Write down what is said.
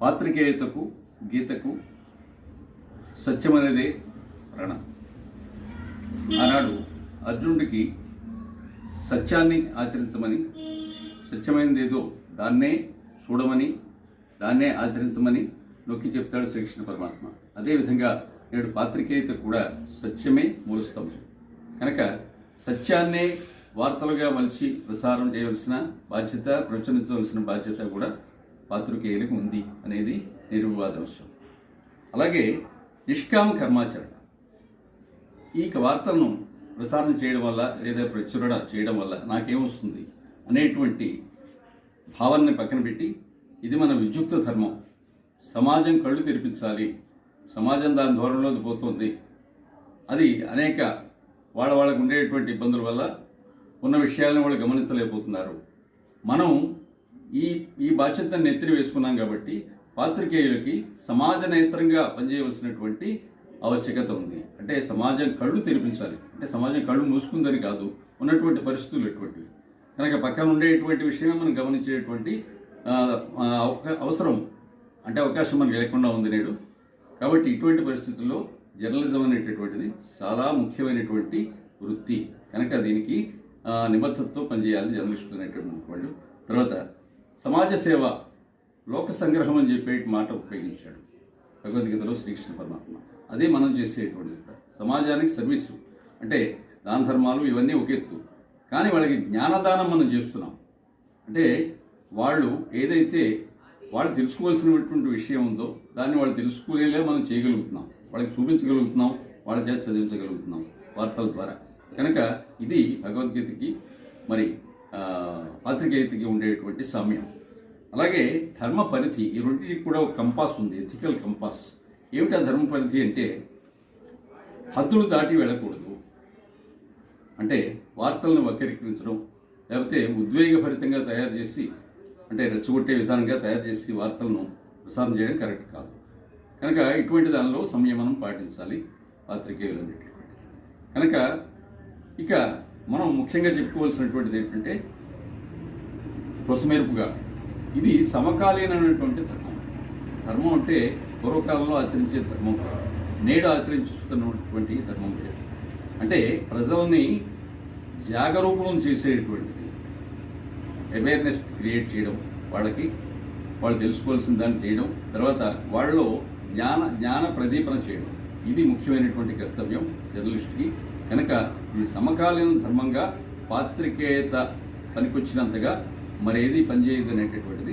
పాత్రికేయతకు గీతకు సత్యమనేదే ప్రాణం. ఆనాడు అర్జునుడికి సత్యాన్ని ఆచరించమని సత్యమైనది ఏదో దాన్నే చూడమని దాన్నే ఆచరించమని నొక్కి చెప్తాడు శ్రీకృష్ణ పరమాత్మ. అదేవిధంగా నేడు పాత్రికేయత కూడా సత్యమే మూలస్తం కనుక సత్యాన్నే వార్తలుగా మలిచి ప్రసారం చేయవలసిన బాధ్యత ప్రచురించవలసిన బాధ్యత కూడా పాత్రికేయులకు ఉంది అనేది నిర్వివాదాంశం అలాగే నిష్కామ కర్మాచరణ. ఈ వార్తలను ప్రసారం చేయడం వల్ల లేదా ప్రచురణ చేయడం వల్ల నాకేమొస్తుంది? అనేటువంటి భావాన్ని పక్కన పెట్టి ఇది మన విద్యుక్త ధర్మం. సమాజం కళ్ళు తెరిపించాలి. సమాజం దాని ధోరణిలో పోతుంది. అది అనేక వాళ్ళ వాళ్ళకు ఉండేటువంటి ఇబ్బందుల వల్ల ఉన్న విషయాలను వాళ్ళు గమనించలేకపోతున్నారు. మనం ఈ ఈ బాధ్యతను నెత్తిన వేసుకున్నాం కాబట్టి పాత్రికేయులకి సమాజ నేత్రంగా పనిచేయవలసినటువంటి ఆవశ్యకత ఉంది. అంటే సమాజం కళ్ళు తెరిపించాలి. అంటే సమాజం కళ్ళు మూసుకుందని కాదు ఉన్నటువంటి పరిస్థితులు ఎటువంటివి? కనుక పక్కన ఉండేటువంటి విషయమే మనం గమనించేటువంటి అవసరం. అంటే అవకాశం మనకు లేకుండా ఉంది నేడు. కాబట్టి ఇటువంటి పరిస్థితుల్లో జర్నలిజం అనేటటువంటిది చాలా ముఖ్యమైనటువంటి వృత్తి. కనుక దీనికి నిబద్ధతతో పనిచేయాలి జర్నలిస్టులు అనేటువంటి వాళ్ళు తర్వాత సమాజ సేవ లోక సంగ్రహం అని చెప్పే మాట ఉపయోగించాడు. భగవద్గీతలో శ్రీకృష్ణ పరమాత్మ. అదే మనం చేసేటువంటిది సమాజానికి సర్వీసు. అంటే దాన ధర్మాలు ఇవన్నీ ఒక ఎత్తు. కానీ వాళ్ళకి జ్ఞానదానం మనం చేస్తున్నాం. అంటే వాళ్ళు ఏదైతే వాళ్ళు తెలుసుకోవాల్సినటువంటి విషయం ఉందో దాన్ని వాళ్ళు తెలుసుకునేలా మనం చేయగలుగుతున్నాం. వాళ్ళకి చూపించగలుగుతున్నాం. వాళ్ళ చేత చదివించగలుగుతున్నాం వార్తల ద్వారా. కనుక ఇది భగవద్గీతకి మరి పాత్రికేయతకి ఉండేటువంటి సామ్యం. అలాగే ధర్మ పరిధి ఈ రెండింటికి కూడా ఒక కంపాస్ ఉంది ఎథికల్ కంపాస్ ఏమిటి ఆ ధర్మ పరిధి అంటే? హద్దులు దాటి వెళ్ళకూడదు. అంటే వార్తలను వక్రీకరించడం లేకపోతే ఉద్వేగభరితంగా తయారు చేసి అంటే రెచ్చగొట్టే విధానంగా తయారు చేసి వార్తలను ప్రసారం చేయడం కరెక్ట్ కాదు. కనుక ఇటువంటి దానిలో సంయమనం పాటించాలి పాత్రికేయులు అనేటటువంటి కనుక ఇక మనం ముఖ్యంగా చెప్పుకోవాల్సినటువంటిది ఏంటంటే కొసమెరుపుగా ఇది సమకాలీనమైనటువంటి ధర్మం. ధర్మం అంటే పూర్వకాలంలో ఆచరించే ధర్మం. నేడు ఆచరించుతున్నటువంటి ధర్మం లేదు. అంటే ప్రజల్ని జాగరూకులను చేసేటువంటిది. అవేర్నెస్ క్రియేట్ చేయడం. వాళ్ళకి వాళ్ళు తెలుసుకోవాల్సిన దాన్ని చేయడం. తర్వాత వాళ్ళలో జ్ఞాన జ్ఞాన ప్రదీపన చేయడం. ఇది ముఖ్యమైనటువంటి కర్తవ్యం. జర్నలిస్ట్కి కనుక ఇది సమకాలీన ధర్మంగా పాత్రికేయత పనికొచ్చినంతగా మరేది పనిచేయదు అనేటటువంటిది